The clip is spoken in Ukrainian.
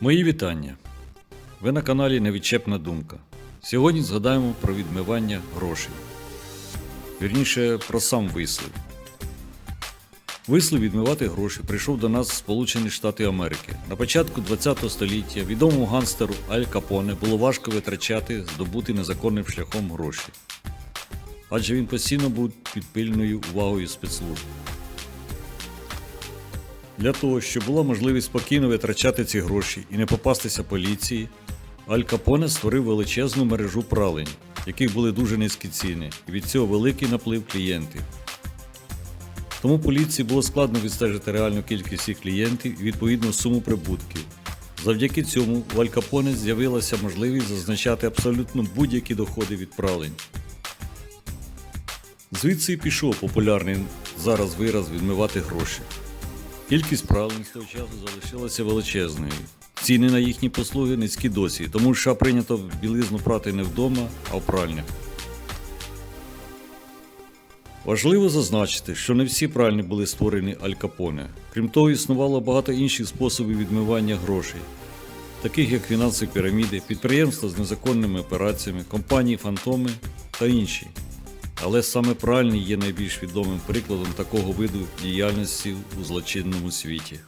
Мої вітання. Ви на каналі Невідчепна думка. Сьогодні згадаємо про відмивання грошей. Вірніше, про сам вислів. Вислів відмивати гроші прийшов до нас з Сполучені Штати Америки. На початку ХХ століття відомому гангстеру Аль Капоне було важко витрачати здобути незаконним шляхом гроші. Адже він постійно був під пильною увагою спецслужб. Для того, щоб була можливість спокійно витрачати ці гроші і не попастися поліції, Аль Капоне створив величезну мережу пралень, яких були дуже низькі ціни, і від цього великий наплив клієнтів. Тому поліції було складно відстежити реальну кількість цих клієнтів і відповідну суму прибутків. Завдяки цьому у Аль Капоне з'явилася можливість зазначати абсолютно будь-які доходи від пралень. Звідси і пішов популярний зараз вираз відмивати гроші. Кількість пралень з того часу залишилася величезною. Ціни на їхні послуги низькі досі, тому що прийнято білизну прати не вдома, а в пральнях. Важливо зазначити, що не всі пральні були створені Аль Капоне. Крім того, існувало багато інших способів відмивання грошей, таких як фінансові піраміди, підприємства з незаконними операціями, компанії фантоми та інші. Але саме пральні є найбільш відомим прикладом такого виду діяльності у злочинному світі.